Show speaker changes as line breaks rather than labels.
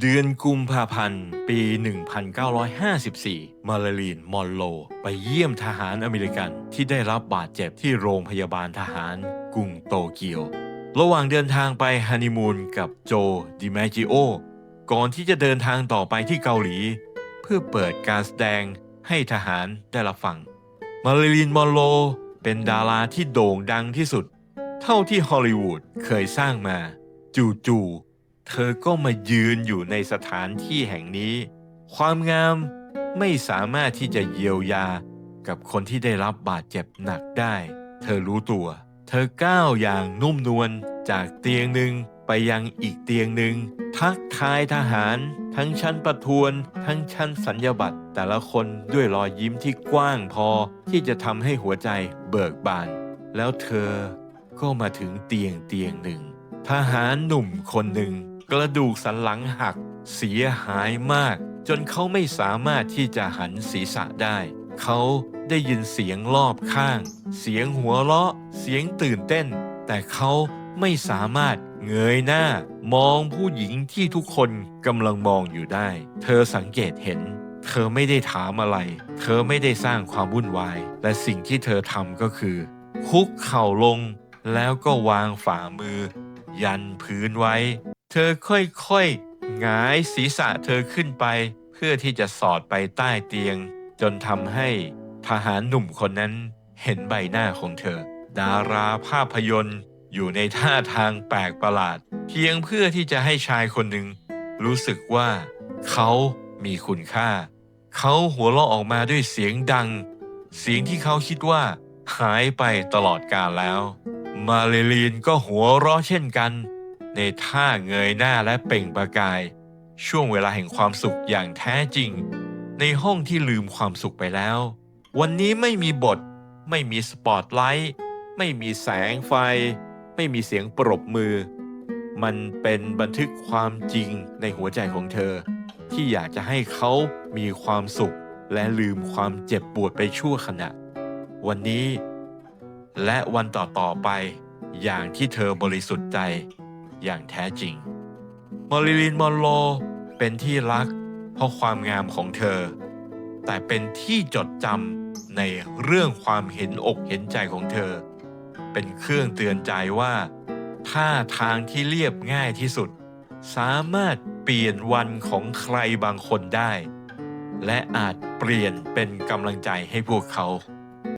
เดือนกุมภาพันธ์ ปี 1954 มาลลีน มอนโล ไปเยี่ยมทหารอเมริกันที่ได้รับบาดเจ็บที่โรงพยาบาลทหารกรุงโตเกียว ระหว่างเดินทางไปฮันนีมูนกับโจดิแมจิโอ ก่อนที่จะเดินทางต่อไปที่เกาหลี เพื่อเปิดการแสดงให้ทหารได้รับฟัง มาริลีน มอนโล เป็นดาราที่โด่งดังที่สุด เท่าที่ฮอลลีวูดเคยสร้างมา จู่ๆ เธอก็มายืนอยู่ในสถานที่แห่งนี้ ความงามไม่สามารถที่จะเยียวยากับคนที่ได้รับบาดเจ็บหนักได้ เธอรู้ตัว เธอก้าวอย่างนุ่มนวลจากเตียงหนึ่งไปยังอีกเตียงหนึ่ง ทักทายทหาร ทั้งชั้นประทวน ทั้งชั้นสัญญาบัตรแต่ละคนด้วยรอยยิ้มที่กว้างพอที่จะทำให้หัวใจเบิกบาน แล้วเธอก็มาถึงเตียงเตียงหนึ่ง ทหารหนุ่มคนหนึ่ง กระดูกสันหลังหัก เสียหายมาก จนเขาไม่สามารถที่จะหันศีรษะได้ เขาได้ยินเสียงรอบข้าง เสียงหัวเราะ เสียงตื่นเต้น แต่เขาไม่สามารถเงยหน้า มองผู้หญิงที่ทุกคนกำลังมองอยู่ได้ เธอสังเกตเห็น เธอไม่ได้ถามอะไร เธอไม่ได้สร้างความวุ่นวาย และสิ่งที่เธอทำก็คือ คุกเข่าลง แล้วก็วางฝ่ามือ ยันพื้นไว้ เธอค่อยๆหงายศีรษะเธอขึ้นไป เพื่อที่จะสอดไปใต้เตียง จนทำให้ทหารหนุ่มคนนั้นเห็นใบหน้าของเธอ ดาราภาพยนตร์อยู่ในท่าทางแปลกประหลาด เพียงเพื่อที่จะให้ชายคนหนึ่งรู้สึกว่า เขามีคุณค่า เขาหัวเราะออกมาด้วยเสียงดัง เสียงที่เขาคิดว่า หายไปตลอดกาลแล้ว มาเลลีนก็หัวเราะเช่นกัน ในท่าเงยหน้าและเปล่งประกาย ช่วงเวลาแห่งความสุขอย่างแท้จริง ในห้องที่ลืมความสุขไปแล้ว วันนี้ไม่มีบท ไม่มีสปอตไลท์ไม่มีแสงไฟ ไม่มีเสียงปรบมือ มันเป็นบันทึกความจริงในหัวใจของเธอ ที่อยากจะให้เขามีความสุข และลืมความเจ็บปวดไปชั่วขณะ วันนี้ และวันต่อๆไป อย่างที่เธอบริสุทธิ์ใจ อย่างแท้จริงมอริลินมอนโลเป็นที่รักเพราะความงามของเธอ แต่เป็นที่จดจำในเรื่องความเห็นอกเห็นใจของเธอ เป็นเครื่องเตือนใจว่าท่าทางที่เรียบง่ายที่สุด สามารถเปลี่ยนวันของใครบางคนได้ และอาจเปลี่ยนเป็นกำลังใจให้พวกเขา